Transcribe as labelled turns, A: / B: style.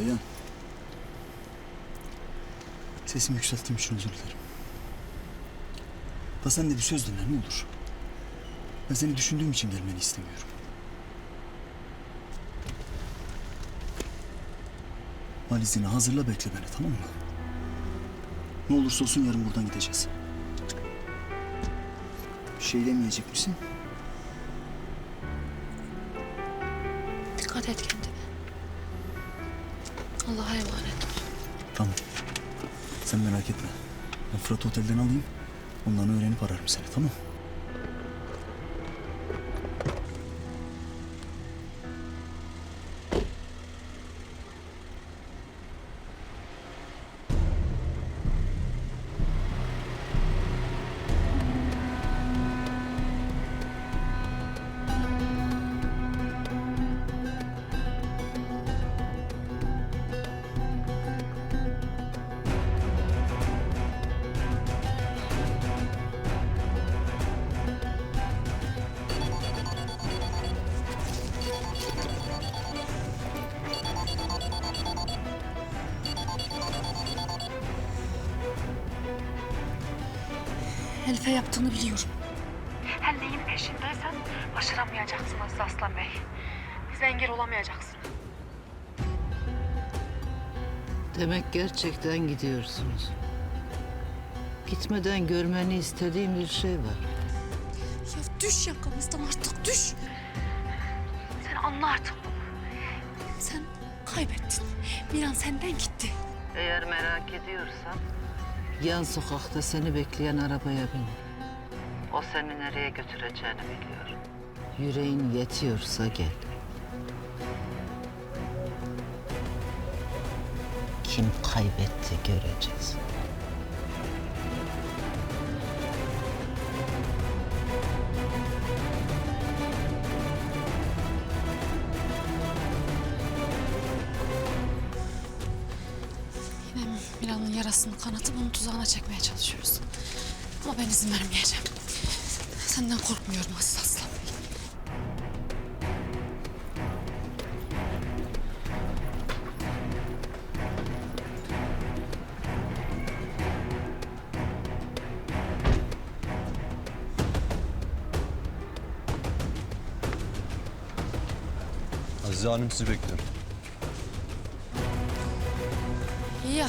A: Reyhan. Sesimi yükselttiğim için özür dilerim. Da sen de bir söz dinle ne olur. Ben seni düşündüğüm için gelmeni istemiyorum. Valizini hazırla bekle beni tamam mı? Ne olursa olsun yarın buradan gideceğiz. Bir şey demeyecek misin?
B: Dikkat et kendine. Allah'a emanet ol.
A: Tamam. Sen merak etme. Ben Fırat'ı otelden alayım. Ondan öğrenip ararım seni tamam
B: Elif'e yaptığını biliyorum.
C: Her neyin peşindeysen başaramayacaksın Aziz Aslan Bey. Bize engel olamayacaksın.
D: Demek gerçekten gidiyorsunuz. Gitmeden görmeni istediğim bir şey var.
B: Ya düş yakamızdan artık düş.
C: Sen anla artık bunu.
B: Sen kaybettin. Miran senden gitti.
D: Eğer merak ediyorsan yan sokakta seni bekleyen arabaya bin. O seni nereye götüreceğini biliyor. Yüreğin yetiyorsa gel. Kim kaybetti göreceğiz.
B: Yarasını kanatıp onu tuzağına çekmeye çalışıyoruz. Ama ben izin vermeyeceğim. Senden korkmuyorum Aziz Aslan.
E: Azize Hanım sizi bekliyor.
B: İyi ya.